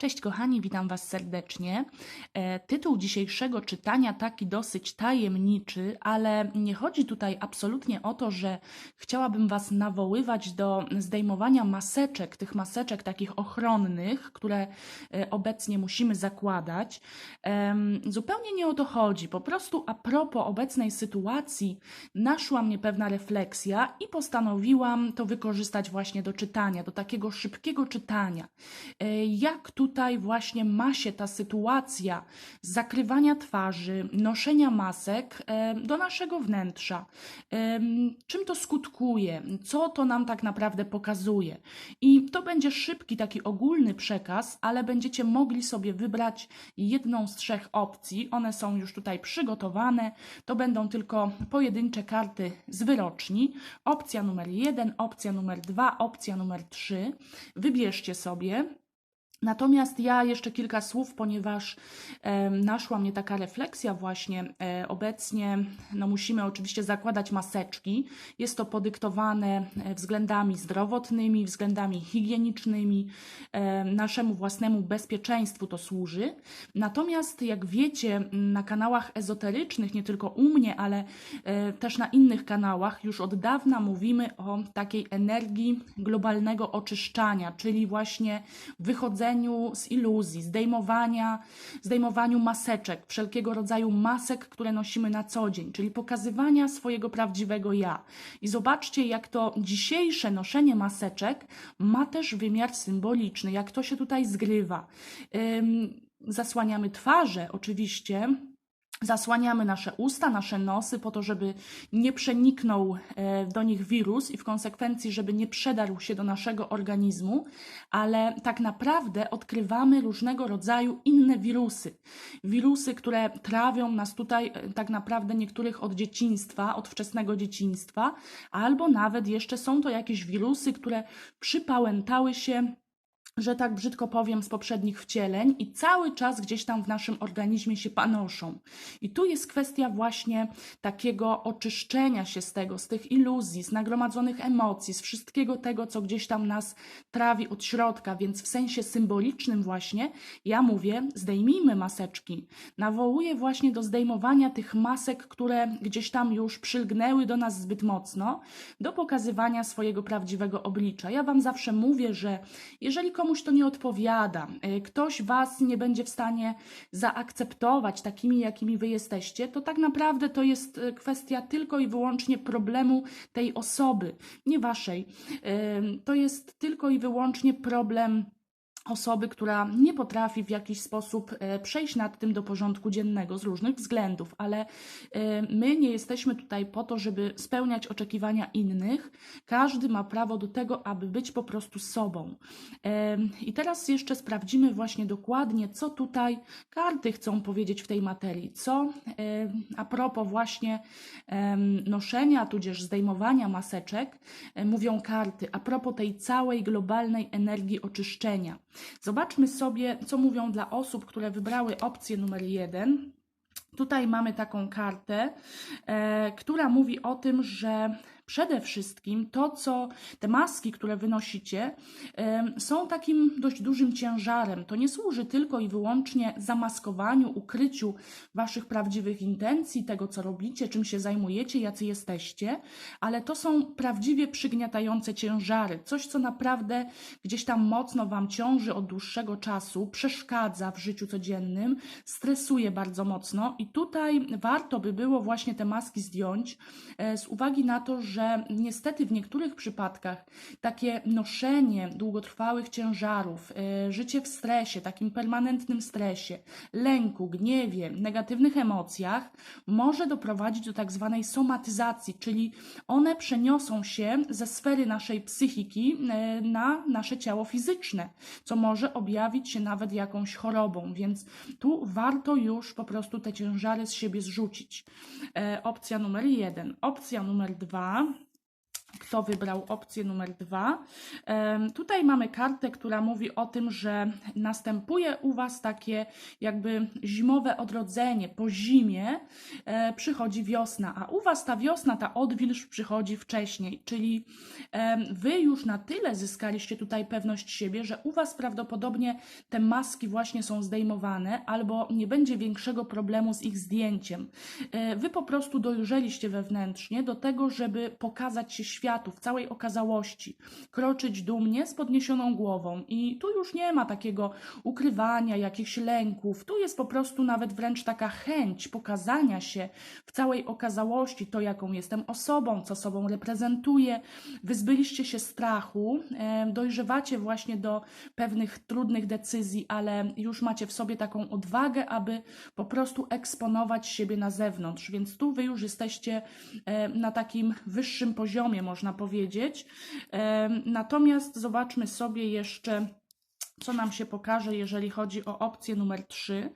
Cześć kochani, witam Was serdecznie. E, Tytuł dzisiejszego czytania taki dosyć tajemniczy, ale nie chodzi tutaj absolutnie o to, że chciałabym Was nawoływać do zdejmowania maseczek, tych maseczek takich ochronnych, które e, obecnie musimy zakładać. Zupełnie nie o to chodzi. Po prostu a propos obecnej sytuacji naszła mnie pewna refleksja i postanowiłam to wykorzystać właśnie do czytania, do takiego szybkiego czytania. E, Jak tutaj właśnie ma się ta sytuacja zakrywania twarzy, noszenia masek e, do naszego wnętrza? Em, Czym to skutkuje? Co to nam tak naprawdę pokazuje? I to będzie szybki, taki ogólny przekaz, ale będziecie mogli sobie wybrać jedną z trzech opcji. One są już tutaj przygotowane. To będą tylko pojedyncze karty z wyroczni. Opcja numer jeden, opcja numer dwa, opcja numer trzy. Wybierzcie sobie. Natomiast ja jeszcze kilka słów, ponieważ e, naszła mnie taka refleksja właśnie. E, obecnie no, musimy oczywiście zakładać maseczki. Jest to podyktowane e, względami zdrowotnymi, względami higienicznymi, e, naszemu własnemu bezpieczeństwu to służy. Natomiast jak wiecie, na kanałach ezoterycznych, nie tylko u mnie, ale e, też na innych kanałach, już od dawna mówimy o takiej energii globalnego oczyszczania, czyli właśnie wychodzeniu z iluzji, zdejmowania, zdejmowaniu maseczek, wszelkiego rodzaju masek, które nosimy na co dzień, czyli pokazywania swojego prawdziwego ja. I zobaczcie, jak to dzisiejsze noszenie maseczek ma też wymiar symboliczny, jak to się tutaj zgrywa. Zasłaniamy twarze, oczywiście. Zasłaniamy nasze usta, nasze nosy po to, żeby nie przeniknął e, do nich wirus i w konsekwencji, żeby nie przedarł się do naszego organizmu, ale tak naprawdę odkrywamy różnego rodzaju inne wirusy. Wirusy, które trawią nas tutaj e, tak naprawdę niektórych od dzieciństwa, od wczesnego dzieciństwa, albo nawet jeszcze są to jakieś wirusy, które przypałętały się że tak brzydko powiem, z poprzednich wcieleń i cały czas gdzieś tam w naszym organizmie się panoszą. I tu jest kwestia właśnie takiego oczyszczenia się z tego, z tych iluzji, z nagromadzonych emocji, z wszystkiego tego, co gdzieś tam nas trawi od środka, więc w sensie symbolicznym właśnie ja mówię, zdejmijmy maseczki. Nawołuję właśnie do zdejmowania tych masek, które gdzieś tam już przylgnęły do nas zbyt mocno, do pokazywania swojego prawdziwego oblicza. Ja Wam zawsze mówię, że jeżeli komuś to nie odpowiada, y, ktoś Was nie będzie w stanie zaakceptować takimi, jakimi Wy jesteście, to tak naprawdę to jest y, kwestia tylko i wyłącznie problemu tej osoby, nie Waszej. To jest tylko i wyłącznie problem osoby, która nie potrafi w jakiś sposób e, przejść nad tym do porządku dziennego z różnych względów, ale e, my nie jesteśmy tutaj po to, żeby spełniać oczekiwania innych. Każdy ma prawo do tego, aby być po prostu sobą. E, I teraz jeszcze sprawdzimy właśnie dokładnie, co tutaj karty chcą powiedzieć w tej materii. Co a propos właśnie noszenia, tudzież zdejmowania maseczek, mówią karty, a propos tej całej globalnej energii oczyszczenia. Zobaczmy sobie, co mówią dla osób, które wybrały opcję numer jeden. Tutaj mamy taką kartę, e, która mówi o tym, że przede wszystkim to, co te maski, które wynosicie, są takim dość dużym ciężarem. To nie służy tylko i wyłącznie zamaskowaniu, ukryciu waszych prawdziwych intencji, tego, co robicie, czym się zajmujecie, jacy jesteście, ale to są prawdziwie przygniatające ciężary. Coś, co naprawdę gdzieś tam mocno wam ciąży od dłuższego czasu, przeszkadza w życiu codziennym, stresuje bardzo mocno i tutaj warto by było właśnie te maski zdjąć e, z uwagi na to, że niestety w niektórych przypadkach takie noszenie długotrwałych ciężarów, e, życie w stresie, takim permanentnym stresie, lęku, gniewie, negatywnych emocjach może doprowadzić do tak zwanej somatyzacji, czyli one przeniosą się ze sfery naszej psychiki e, na nasze ciało fizyczne, co może objawić się nawet jakąś chorobą, więc tu warto już po prostu te ciężary z siebie zrzucić. E, Opcja numer jeden. Opcja numer dwa. Kto wybrał opcję numer dwa. Tutaj mamy kartę, która mówi o tym, że następuje u Was takie jakby zimowe odrodzenie. Po zimie e, przychodzi wiosna, a u Was ta wiosna, ta odwilż przychodzi wcześniej, czyli Wy już na tyle zyskaliście tutaj pewność siebie, że u Was prawdopodobnie te maski właśnie są zdejmowane, albo nie będzie większego problemu z ich zdjęciem. E, Wy po prostu dojrzeliście wewnętrznie do tego, żeby pokazać się światu w całej okazałości, kroczyć dumnie z podniesioną głową. I tu już nie ma takiego ukrywania, jakichś lęków. Tu jest po prostu nawet wręcz taka chęć pokazania się w całej okazałości, to jaką jestem osobą, co sobą reprezentuję. Wyzbyliście się strachu, e, dojrzewacie właśnie do pewnych trudnych decyzji, ale już macie w sobie taką odwagę, aby po prostu eksponować siebie na zewnątrz. Więc tu wy już jesteście e, na takim wyższym poziomie, można powiedzieć. Natomiast zobaczmy sobie jeszcze co nam się pokaże, jeżeli chodzi o opcję numer 3.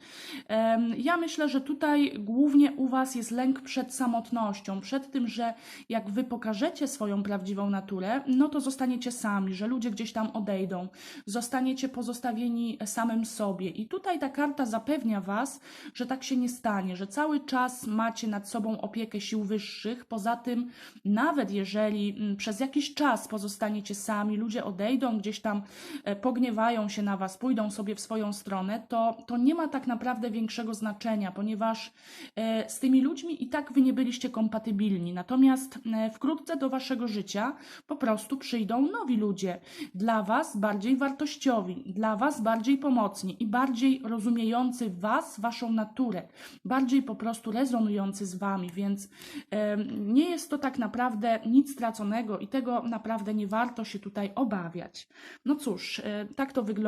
Ja myślę, że tutaj głównie u Was jest lęk przed samotnością, przed tym, że jak Wy pokażecie swoją prawdziwą naturę, no to zostaniecie sami, że ludzie gdzieś tam odejdą, zostaniecie pozostawieni samym sobie. I tutaj ta karta zapewnia Was, że tak się nie stanie, że cały czas macie nad sobą opiekę sił wyższych. Poza tym, nawet jeżeli mm, przez jakiś czas pozostaniecie sami, ludzie odejdą, gdzieś tam e, pogniewają się na Was, pójdą sobie w swoją stronę, to, to nie ma tak naprawdę większego znaczenia, ponieważ e, z tymi ludźmi i tak Wy nie byliście kompatybilni. Natomiast e, wkrótce do Waszego życia po prostu przyjdą nowi ludzie, dla Was bardziej wartościowi, dla Was bardziej pomocni i bardziej rozumiejący Was, Waszą naturę, bardziej po prostu rezonujący z Wami, więc e, nie jest to tak naprawdę nic straconego i tego naprawdę nie warto się tutaj obawiać. No cóż, tak to wygląda.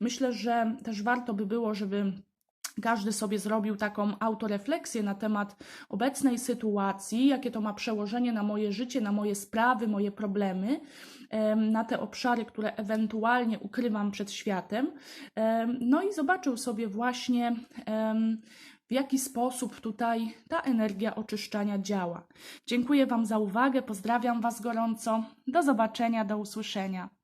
Myślę, że też warto by było, żeby każdy sobie zrobił taką autorefleksję na temat obecnej sytuacji, jakie to ma przełożenie na moje życie, na moje sprawy, moje problemy, em, na te obszary, które ewentualnie ukrywam przed światem. Em, No i zobaczył sobie właśnie, w jaki sposób tutaj ta energia oczyszczania działa. Dziękuję Wam za uwagę, pozdrawiam Was gorąco. Do zobaczenia, do usłyszenia.